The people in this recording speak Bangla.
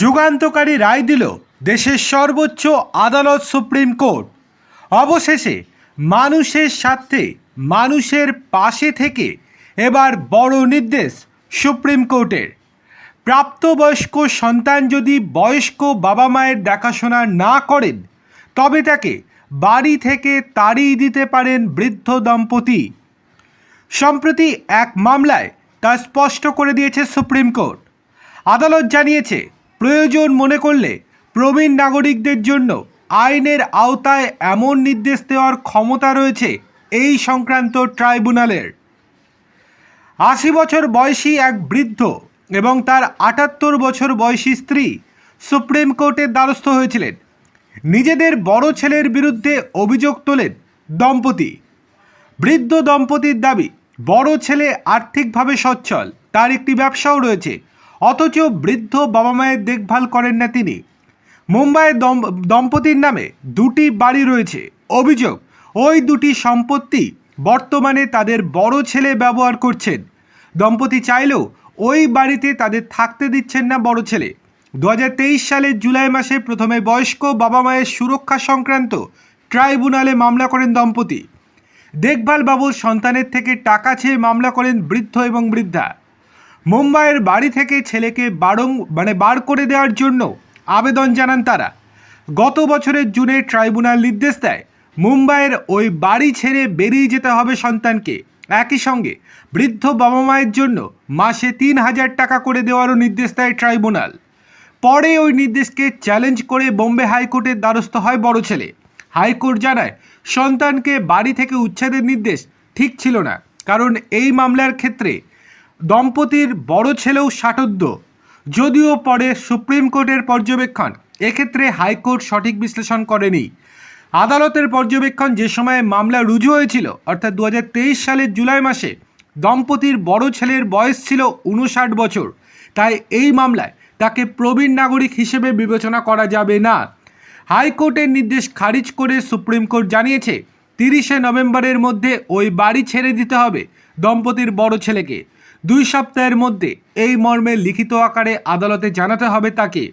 যুগান্তকারী রায় দিল দেশের সর্বোচ্চ আদালত সুপ্রিম কোর্ট। অবশেষে মানুষের স্বার্থে মানুষের পাশে থেকে এবার বড় নির্দেশ সুপ্রিম কোর্টের। প্রাপ্তবয়স্ক সন্তান যদি বয়স্ক বাবা মায়ের দেখাশোনা না করেন, তবে তাকে বাড়ি থেকে তাড়িয়ে দিতে পারেন বৃদ্ধ দম্পতি। সম্প্রতি এক মামলায় তা স্পষ্ট করে দিয়েছে সুপ্রিম কোর্ট। আদালত জানিয়েছে প্রয়োজন মনে করলে প্রবীণ নাগরিকদের জন্য আইনের আওতায় এমন নির্দেশ দেওয়ার ক্ষমতা রয়েছে এই সংক্রান্ত ট্রাইব্যুনালের। আশি বছর বয়সী এক বৃদ্ধ এবং তার আটাত্তর বছর বয়সী স্ত্রী সুপ্রিম কোর্টের দ্বারস্থ হয়েছিলেন। নিজেদের বড় ছেলের বিরুদ্ধে অভিযোগ তোলেন দম্পতি। বৃদ্ধ দম্পতির দাবি, বড় ছেলে আর্থিকভাবে সচ্ছল, তার একটি ব্যবসাও রয়েছে অথচ বৃদ্ধ বাবা মায়ের দেখভাল করেন না তিনি। মুম্বাইয়ের দম- দম্পতির নামে দুটি বাড়ি রয়েছে। অভিযোগ, ওই দুটি সম্পত্তি বর্তমানে তাদের বড় ছেলে ব্যবহার করছেন। দম্পতি চাইলেও ওই বাড়িতে তাদের থাকতে দিচ্ছেন না বড় ছেলে। দু হাজার তেইশ সালের জুলাই মাসে প্রথমে বয়স্ক বাবা মায়ের সুরক্ষা সংক্রান্ত ট্রাইব্যুনালে মামলা করেন দম্পতি। দেখভাল বাবুর সন্তানের থেকে টাকা চেয়ে মামলা করেন বৃদ্ধ এবং বৃদ্ধা। মুম্বাইয়ের বাড়ি থেকে ছেলেকে বারং মানে বার করে দেওয়ার জন্য আবেদন জানান তারা। গত বছরের জুনে ট্রাইব্যুনাল নির্দেশ দেয়, মুম্বাইয়ের ওই বাড়ি ছেড়ে বেরিয়ে যেতে হবে সন্তানকে। একই সঙ্গে বৃদ্ধ বাবা মায়ের জন্য মাসে তিন হাজার টাকা করে দেওয়ারও নির্দেশ দেয় ট্রাইব্যুনাল। পরে ওই নির্দেশকে চ্যালেঞ্জ করে বোম্বে হাইকোর্টের দ্বারস্থ হয় বড় ছেলে। হাইকোর্ট জানায়, সন্তানকে বাড়ি থেকে উচ্ছেদের নির্দেশ ঠিক ছিল না, কারণ এই মামলার ক্ষেত্রে দম্পতির বড় ছেলেও ষাটোদ্য যদিও পরে সুপ্রিম কোর্টের পর্যবেক্ষণ, এক্ষেত্রে হাইকোর্ট সঠিক বিশ্লেষণ করেনি। আদালতের পর্যবেক্ষণ যে সময়ে মামলা রুজু হয়েছিল, অর্থাৎ দু হাজার তেইশ সালের জুলাই মাসে, দম্পতির বড় ছেলের বয়স ছিল উনষাট বছর, তাই এই মামলায় তাকে প্রবীণ নাগরিক হিসেবে বিবেচনা করা যাবে না। হাইকোর্টের নির্দেশ খারিজ করে সুপ্রিম কোর্ট জানিয়েছে, তিরিশে নভেম্বরের মধ্যে ওই বাড়ি ছেড়ে দিতে হবে দম্পতির বড় ছেলেকে। দুই সপ্তাহের মধ্যে এই মর্মে লিখিত আকারে আদালতে জানাতে হবে তাকে।